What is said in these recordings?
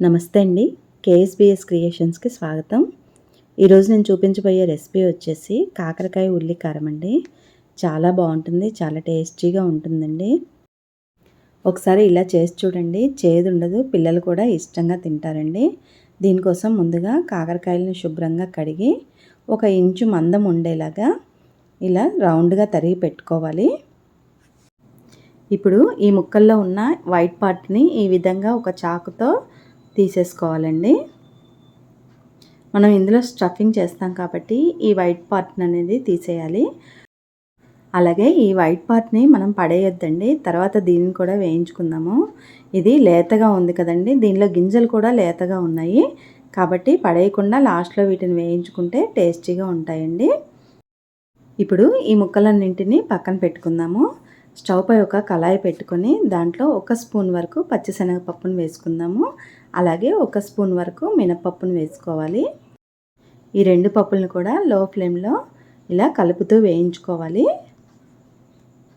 నమస్తే అండి. కేఎస్బిఎస్ క్రియేషన్స్కి స్వాగతం. ఈరోజు నేను చూపించబోయే రెసిపీ వచ్చేసి కాకరకాయ ఉల్లి కారం అండి. చాలా బాగుంటుంది చాలా టేస్టీగా ఉంటుందండి. ఒకసారి ఇలా చేసి చూడండి. చేదు ఉండదు పిల్లలు కూడా ఇష్టంగా తింటారండి. దీనికోసం ముందుగా కాకరకాయలను శుభ్రంగా కడిగి ఒక ఇంచు మందం ఉండేలాగా ఇలా రౌండ్గా తరిగి పెట్టుకోవాలి. ఇప్పుడు ఈ ముక్కల్లో ఉన్న వైట్ పార్ట్ని ఈ విధంగా ఒక చాకుతో తీసేసుకోవాలండి. మనం ఇందులో స్టఫింగ్ చేస్తాం కాబట్టి ఈ వైట్ పార్ట్ని అనేది తీసేయాలి. అలాగే ఈ వైట్ పార్ట్ని మనం పడేయొద్దండి. తర్వాత దీన్ని కూడా వేయించుకుందాము. ఇది లేతగా ఉంది కదండి. దీనిలో గింజలు కూడా లేతగా ఉన్నాయి. కాబట్టి పడేయకుండా లాస్ట్లో వీటిని వేయించుకుంటే టేస్టీగా ఉంటాయండి. ఇప్పుడు ఈ ముక్కలన్నింటినీ పక్కన పెట్టుకుందాము. స్టవ్ పై ఒక కళాయి పెట్టుకొని దాంట్లో ఒక స్పూన్ వరకు పచ్చిశనగపప్పును వేసుకుందాము. అలాగే ఒక స్పూన్ వరకు మినపప్పును వేసుకోవాలి. ఈ రెండు పప్పులను కూడా లో ఫ్లేమ్లో ఇలా కలుపుతూ వేయించుకోవాలి.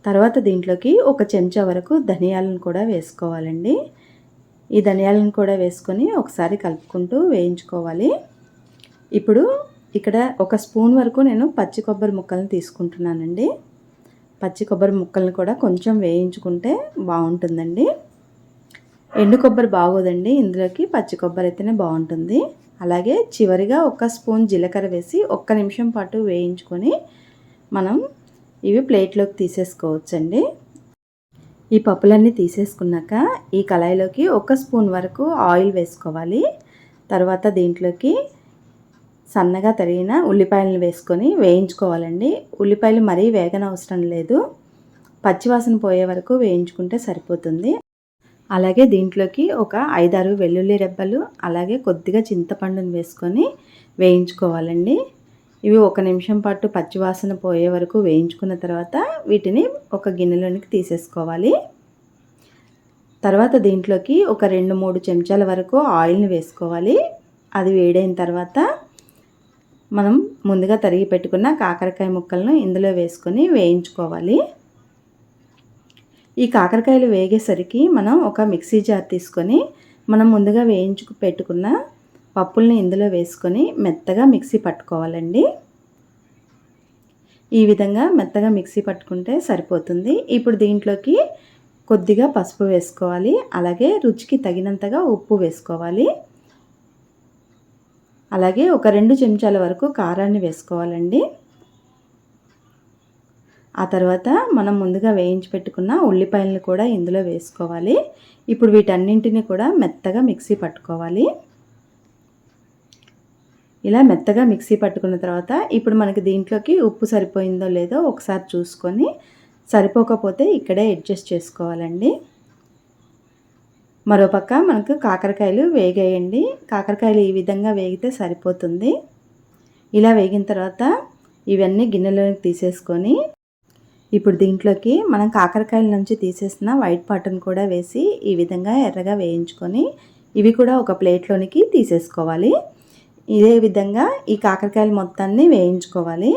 తర్వాత దీంట్లోకి ఒక చెంచా వరకు ధనియాలను కూడా వేసుకోవాలండి. ఈ ధనియాలను కూడా వేసుకొని ఒకసారి కలుపుకుంటూ వేయించుకోవాలి. ఇప్పుడు ఇక్కడ ఒక స్పూన్ వరకు నేను పచ్చి కొబ్బరి ముక్కలను తీసుకుంటున్నానండి. పచ్చి కొబ్బరి ముక్కలను కూడా కొంచెం వేయించుకుంటే బాగుంటుందండి. ఎండు కొబ్బరి బాగోదండి. ఇందులోకి పచ్చి కొబ్బరి అయితేనే బాగుంటుంది. అలాగే చివరిగా ఒక స్పూన్ జీలకర్ర వేసి ఒక్క నిమిషం పాటు వేయించుకొని మనం ఇవి ప్లేట్లోకి తీసేసుకోవచ్చండి. ఈ పప్పులన్నీ తీసేసుకున్నాక ఈ కళాయిలోకి ఒక స్పూన్ వరకు ఆయిల్ వేసుకోవాలి. తర్వాత దీంట్లోకి సన్నగా తరిగిన ఉల్లిపాయలను వేసుకొని వేయించుకోవాలండి. ఉల్లిపాయలు మరీ వేగన అవసరం లేదు. పచ్చివాసన పోయే వరకు వేయించుకుంటే సరిపోతుంది. అలాగే దీంట్లోకి ఒక ఐదారు వెల్లుల్లి రెబ్బలు అలాగే కొద్దిగా చింతపండుని వేసుకొని వేయించుకోవాలండి. ఇవి ఒక నిమిషం పాటు పచ్చివాసన పోయే వరకు వేయించుకున్న తర్వాత వీటిని ఒక గిన్నెలోనికి తీసేసుకోవాలి. తర్వాత దీంట్లోకి ఒక రెండు మూడు చెంచాల వరకు ఆయిల్ని వేసుకోవాలి. అది వేడైన తర్వాత మనం ముందుగా తరిగి పెట్టుకున్న కాకరకాయ ముక్కలను ఇందులో వేసుకొని వేయించుకోవాలి. ఈ కాకరకాయలు వేగేసరికి మనం ఒక మిక్సీ జార్ తీసుకొని మనం ముందుగా వేయించుకు పెట్టుకున్న పప్పుల్ని ఇందులో వేసుకొని మెత్తగా మిక్సీ పట్టుకోవాలండి. ఈ విధంగా మెత్తగా మిక్సీ పట్టుకుంటే సరిపోతుంది. ఇప్పుడు దీంట్లోకి కొద్దిగా పసుపు వేసుకోవాలి. అలాగే రుచికి తగినంతగా ఉప్పు వేసుకోవాలి. అలాగే ఒక రెండు చెంచాల వరకు కారాన్ని వేసుకోవాలండి. ఆ తర్వాత మనం ముందుగా వేయించి పెట్టుకున్న ఉల్లిపాయలను కూడా ఇందులో వేసుకోవాలి. ఇప్పుడు వీటన్నింటిని కూడా మెత్తగా మిక్సీ పట్టుకోవాలి. ఇలా మెత్తగా మిక్సీ పట్టుకున్న తర్వాత ఇప్పుడు మనకి దీంట్లోకి ఉప్పు సరిపోయిందో లేదో ఒకసారి చూసుకొని సరిపోకపోతే ఇక్కడే అడ్జస్ట్ చేసుకోవాలండి. మరోపక్క మనకు కాకరకాయలు వేగేయండి. కాకరకాయలు ఈ విధంగా వేగితే సరిపోతుంది. ఇలా వేగిన తర్వాత ఇవన్నీ గిన్నెలోకి తీసేసుకొని ఇప్పుడు దీంట్లోకి మనం కాకరకాయల నుంచి తీసేసిన వైట్ పాటను కూడా వేసి ఈ విధంగా ఎర్రగా వేయించుకొని ఇవి కూడా ఒక ప్లేట్లోనికి తీసేసుకోవాలి. ఇదే విధంగా ఈ కాకరకాయలు మొత్తాన్ని వేయించుకోవాలి.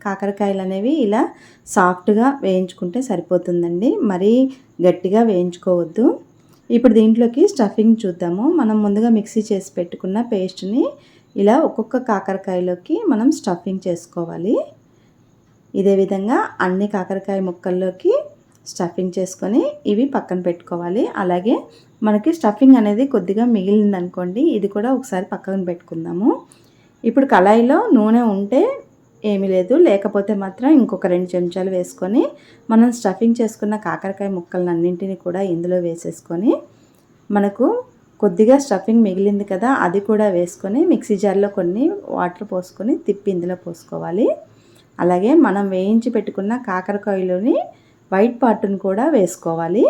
కాకరకాయలు అనేవి ఇలా సాఫ్ట్గా వేయించుకుంటే సరిపోతుందండి. మరీ గట్టిగా వేయించుకోవద్దు. ఇప్పుడు దీంట్లోకి స్టఫింగ్ చూద్దాము. మనం ముందుగా మిక్సీ చేసి పెట్టుకున్న పేస్ట్ని ఇలా ఒక్కొక్క కాకరకాయలోకి మనం స్టఫింగ్ చేసుకోవాలి. ఇదే విధంగా అన్ని కాకరకాయ ముక్కల్లోకి స్టఫింగ్ చేసుకొని ఇవి పక్కన పెట్టుకోవాలి. అలాగే మనకి స్టఫింగ్ అనేది కొద్దిగా మిగిలిందనుకోండి ఇది కూడా ఒకసారి పక్కన పెట్టుకుందాము. ఇప్పుడు కళాయిలో నూనె ఉంటే ఏమీ లేదు. లేకపోతే మాత్రం ఇంకొక రెండు చెంచాలు వేసుకొని మనం స్టఫింగ్ చేసుకున్న కాకరకాయ ముక్కలను అన్నింటినీ కూడా ఇందులో వేసేసుకొని మనకు కొద్దిగా స్టఫింగ్ మిగిలింది కదా అది కూడా వేసుకొని మిక్సీ జార్లో కొన్ని వాటర్ పోసుకొని తిప్పి ఇందులో పోసుకోవాలి. అలాగే మనం వేయించి పెట్టుకున్న కాకరకాయలోని వైట్ పార్ట్ని కూడా వేసుకోవాలి.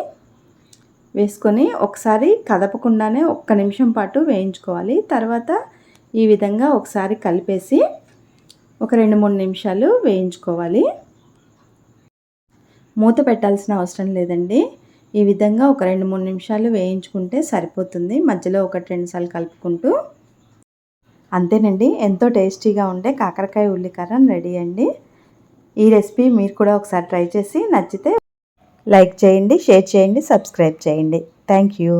వేసుకొని ఒకసారి కదపకుండానే ఒక్క నిమిషం పాటు వేయించుకోవాలి. తర్వాత ఈ విధంగా ఒకసారి కలిపేసి ఒక రెండు మూడు నిమిషాలు వేయించుకోవాలి. మూత పెట్టాల్సిన అవసరం లేదండి. ఈ విధంగా ఒక రెండు మూడు నిమిషాలు వేయించుకుంటే సరిపోతుంది. మధ్యలో ఒకటి రెండు సార్లు కలుపుకుంటూ అంతేనండి. ఎంతో టేస్టీగా ఉండే కాకరకాయ ఉల్లికారం రెడీ అండి. ఈ రెసిపీ మీరు కూడా ఒకసారి ట్రై చేసి నచ్చితే లైక్ చేయండి షేర్ చేయండి సబ్స్క్రైబ్ చేయండి. Thank you.